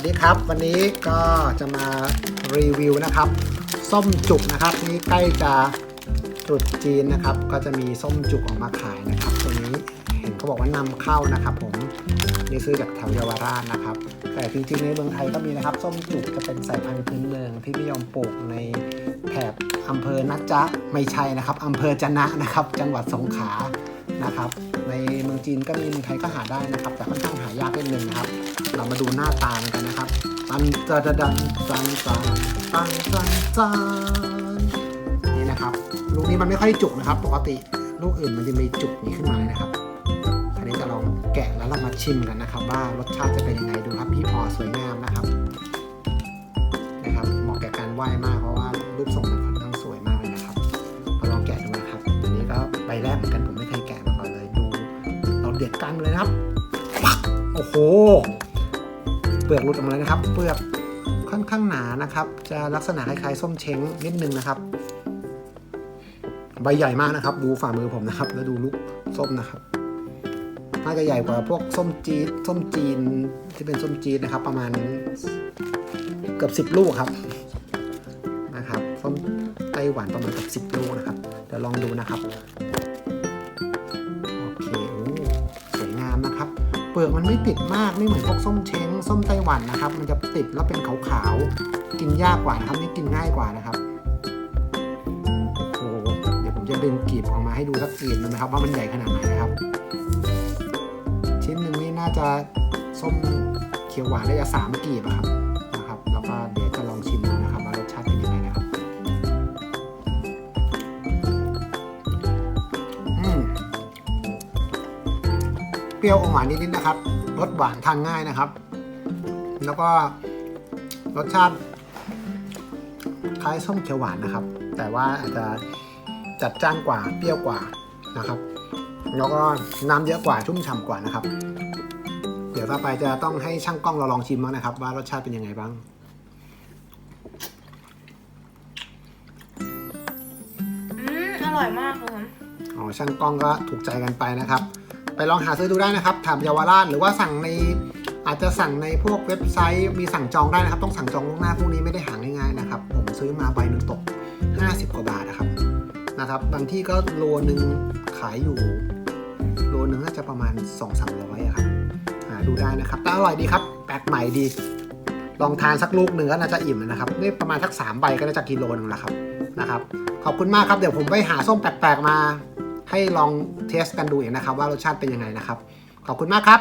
วัสดีครับ วันนี้ก็จะมารีวิวนะครับ ส้มจุกนะครับ นี่ใกล้จะตรุษจีนนะครับ ก็จะมีส้มจุกออกมาขายนะครับตัวนี้เห็นเขาบอกว่านำเข้านะครับ ผมนี่ซื้อจากแถวเยาวราชนะครับ แต่จริงๆในเมืองไทยก็มีนะครับ ส้มจุกจะเป็นสายพันธุ์พื้นเมืองที่นิยมปลูกในแถบอำเภอนัจจะไม่ใช่นะครับอำเภอจะนะนะครับ จังหวัดสงขลา นะครับ ในเมืองจีนก็มีเมืองไทยก็หาได้นะครับ แต่ค่อนข้างหายากนิดนึงนะครับ เรามาดูหน้าตามันกันนะครับตันจะดันตันตันตันตันตันนี่นะครับลูกนี้มันไม่ค่อยจุกนะครับ ปกติลูกอื่นมันจะมีจุกนี้ขึ้นมาเลยนะครับอันนี้จะลองแกะแล้วเรามาชิมกันนะครับ ว่ารสชาติจะเป็นยังไงดูครับพี่พอสวยงามนะครับ เราเด็ดกันเลยนะครับปักโอ้โห เปลือกหลุดออกมาเลยนะครับ เปลือกค่อนข้างหนานะครับ จะลักษณะคล้ายๆส้มเช้งนิดนึงนะครับ ใบใหญ่มากนะครับ ดูฝ่ามือผมนะครับ แล้วดูลูกส้มนะครับน่าจะใหญ่กว่าพวกส้มจีดส้มจีนที่เป็นส้มจีนนะครับ ประมาณเกือบสิบลูกครับนะครับส้มไต้หวันประมาณเกือบสิบลูกนะครับเดี๋ยวลองดูนะครับ ปลือกมันไม่ติดมากไม่เหมือนพวกส้มเช้งส้มไต้หวันนะครับ มันจะติดแล้วเป็นขาวๆกินยากกว่านะครับนี่กินง่ายกว่านะครับโอ้เดี๋ยวผมจะดึงกลีบออกมาให้ดูสักกลีบหนึงนะครับว่ามันใหญ่ขนาดไหนนะครับ ชิ้นหนึ่งนี่น่าจะส้มเขียวหวานได้จะสามกลีบอะครับนะครับ แล้วก็เดี๋ยวจะลองชิม เปรี้ยวอมหวานนิดๆนะครับรสหวานทานง่ายนะครับ แล้วก็รสชาติคล้ายส้มเขียวหวานนะครับ แต่ว่าอาจจะจัดจ้านกว่าเปรี้ยวกว่านะครับ แล้วก็น้ำเยอะกว่าชุ่มฉ่ำกว่านะครับ เดี๋ยวต่อไปจะต้องให้ช่างกล้องเราลองชิมบ้างนะครับ ว่ารสชาติเป็นยังไงบ้างอืมอร่อยมากเลยครับอ๋อช่างกล้องก็ถูกใจกันไปนะครับ ไปลองหาซื้อดูได้นะครับถามเยาวราชหรือว่าสั่งในอาจจะสั่งในพวกเว็บไซต์มีสั่งจองได้นะครับ ต้องสั่งจองล่วงหน้าพวกนี้ไม่ได้หาง่ายๆนะครับ ผมซื้อมาใบหนึ่งตก 50 กว่าบาทนะครับนะครับ บางที่ก็โลหนึ่งขายอยู่ โลหนึ่งน่าจะประมาณ 2 3 0 0อะครับหาดูได้นะครับแต่อร่อยดีครับแปลกใหม่ดี ลองทานสักลูกหนึ่งก็น่าจะอิ่มนะครับนี่ประมาณสัก3ใบก็น่าจะกิโลนึงแล้วครับนะครับ ขอบคุณมากครับเดี๋ยวผมไปหาส้มแปลกๆมา ให้ลองเทสกันดูเองนะครับ ว่ารสชาติเป็นยังไงนะครับ ขอบคุณมากครับ